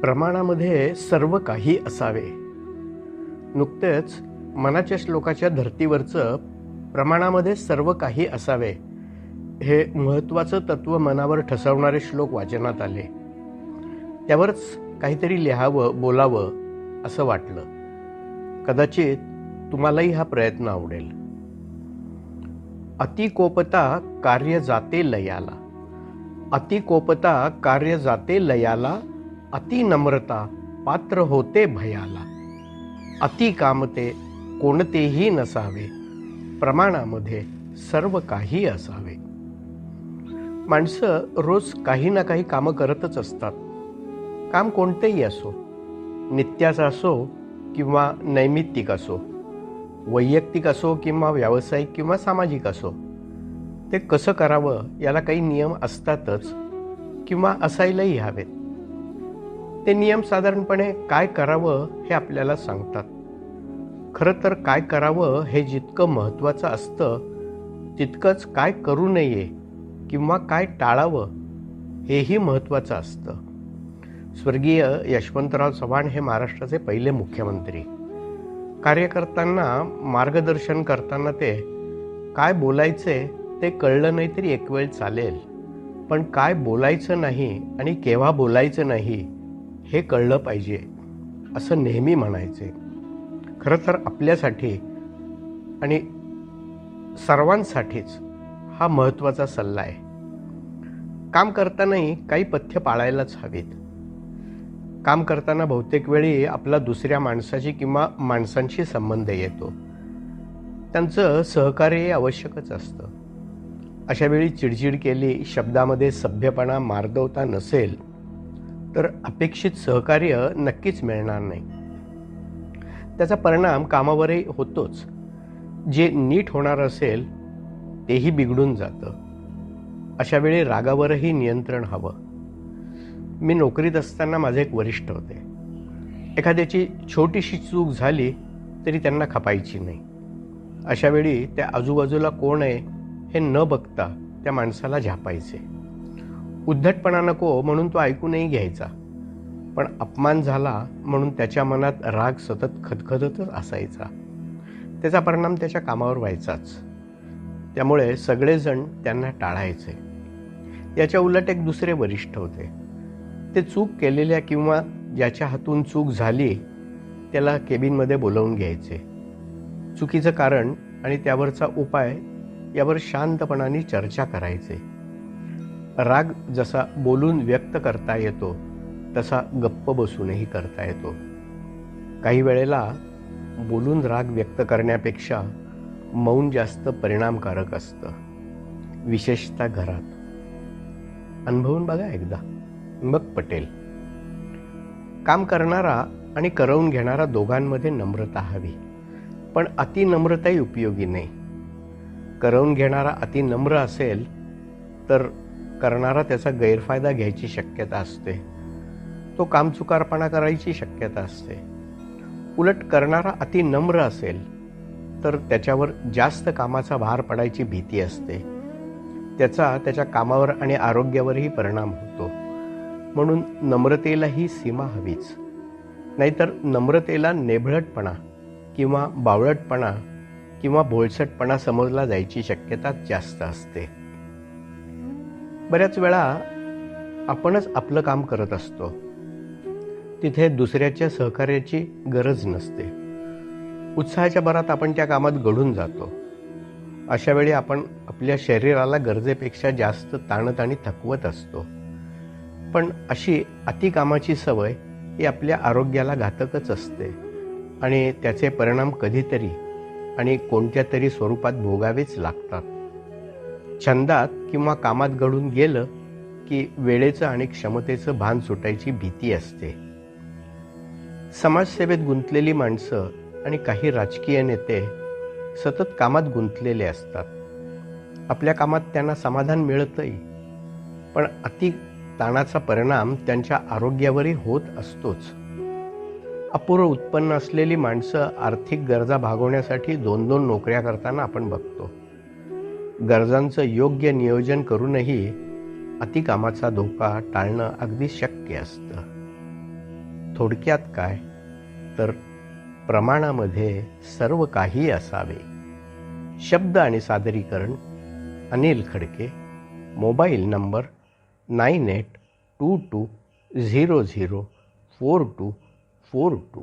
प्रमाणामध्ये सर्व काही असावे. नुकतेच मनाच्या श्लोकाच्या धर्तीवरचं प्रमाणामध्ये सर्व काही असावे हे महत्त्वाचं तत्व मनावर ठसवणारे श्लोक वाचनात आले. त्यावरच काहीतरी लिहावं बोलावं असं वाटलं. कदाचित तुम्हालाही हा प्रयत्न आवडेल. अतिकोपता कार्य जाते लयाला. अतिकोपता कार्य जाते लयाला अति नम्रता पात्र होते भयाला. अति कामते कोणतेही नसावे. प्रमाणामध्ये सर्व काही असावे. माणसं रोज काही ना काही कामं करतच असतात. काम कोणतेही असो नित्याचा असो किंवा नैमित्तिक असो वैयक्तिक असो किंवा व्यावसायिक किंवा सामाजिक असो ते कसं करावं याला काही नियम असतातच किंवा असायलाही हवेत. ते नियम साधारणपणे काय करावं हे आपल्याला सांगतात. खरं तर काय करावं हे जितकं महत्त्वाचं असतं तितकंच काय करू नये किंवा काय टाळावं हेही महत्त्वाचं असतं. स्वर्गीय यशवंतराव चव्हाण हे महाराष्ट्राचे पहिले मुख्यमंत्री. कार्यकर्त्यांना मार्गदर्शन करताना ते काय बोलायचे ते कळलं नाही तरी एक वेळ चालेल. पण काय बोलायचं नाही आणि केव्हा बोलायचं नाही हे कळलं पाहिजे असं नेहमी म्हणायचे. खरं तर आपल्यासाठी आणि सर्वांसाठीच हा महत्त्वाचा सल्ला आहे. काम करतानाही काही पथ्य पाळायलाच हवीत. काम करताना बहुतेक वेळी आपला दुसऱ्या माणसाशी किंवा माणसांशी संबंध येतो. त्यांचं सहकार्य आवश्यकच असतं. अशा वेळी चिडचिड केली शब्दामध्ये सभ्यपणा मार्दवता नसेल तर अपेक्षित सहकार्य नक्कीच मिळणार नाही. त्याचा परिणाम कामावरही होतोच. जे नीट होणार असेल तेही बिघडून जातं. अशा वेळी रागावरही नियंत्रण हवं. मी नोकरीत असताना माझे एक वरिष्ठ होते. एखाद्याची छोटीशी चूक झाली तरी त्यांना खपायची नाही. अशा वेळी त्या आजूबाजूला कोण आहे हे न बघता त्या माणसाला झापायचे. उद्धटपणा नको म्हणून तो ऐकूनही घ्यायचा. पण अपमान झाला म्हणून त्याच्या मनात राग सतत खदखदतच असायचा. त्याचा परिणाम त्याच्या कामावर व्हायचाच. त्यामुळे सगळेजण त्यांना टाळायचे. याच्या उलट एक दुसरे वरिष्ठ होते. ते चूक केलेल्या किंवा ज्याच्या हातून चूक झाली त्याला केबिनमध्ये बोलवून घ्यायचे. चुकीचं कारण आणि त्यावरचा उपाय यावर शांतपणाने चर्चा करायचे. राग जसा बोलून व्यक्त करता येतो तसा गप्प बसूनही करता येतो. काही वेळेला बोलून राग व्यक्त करण्यापेक्षा मौन जास्त परिणामकारक असतं विशेषतः घरात. अनुभवून बघा एकदा. मग पटेल. काम करणारा आणि करवून घेणारा दोघांमध्ये नम्रता हवी पण अतिनम्रताही उपयोगी नाही. करवून घेणारा अतिनम्र असेल तर करणारा त्याचा गैरफायदा घ्यायची शक्यता असते. तो कामचुकारपणा करायची शक्यता असते. उलट करणारा अति नम्र असेल तर त्याच्यावर जास्त कामाचा भार पडायची भीती असते. त्याचा त्याच्या कामावर आणि आरोग्यावरही परिणाम होतो. म्हणून नम्रतेलाही सीमा हवीच. नाहीतर नम्रतेला नेभळटपणा किंवा बावळटपणा किंवा भोळसटपणा समजला जायची शक्यता जास्त असते. बऱ्याच वेळा आपणच आपलं काम करत असतो. तिथे दुसऱ्याच्या सहकार्याची गरज नसते. उत्साहाच्या भरात आपण त्या कामात घडून जातो. अशा वेळी आपण आपल्या शरीराला गरजेपेक्षा जास्त ताणत आणि थकवत असतो. पण अशी अतिकामाची सवय ही आपल्या आरोग्याला घातकच असते आणि त्याचे परिणाम कधीतरी आणि कोणत्या तरी स्वरूपात भोगावेच लागतात. छंदात किंवा कामात घडून गेलं की वेळेचं आणि क्षमतेचं भान सुटायची भीती असते. समाजसेवेत गुंतलेली माणसं आणि काही राजकीय नेते सतत कामात गुंतलेले असतात. आपल्या कामात त्यांना समाधान मिळतंही पण अति ताणाचा परिणाम त्यांच्या आरोग्यावरही होत असतोच. अपूर्व उत्पन्न असलेली माणसं आर्थिक गरजा भागवण्यासाठी दोन दोन नोकऱ्या करताना आपण बघतो. गरजांचं योग्य नियोजन करूनही अतिकामाचा धोका टाळणं अगदी शक्य असतं. थोडक्यात काय? तर प्रमाणामध्ये सर्व काही असावे. शब्द आणि सादरीकरण Anil Khadke mobile number nine eight two two zero zero four two four two.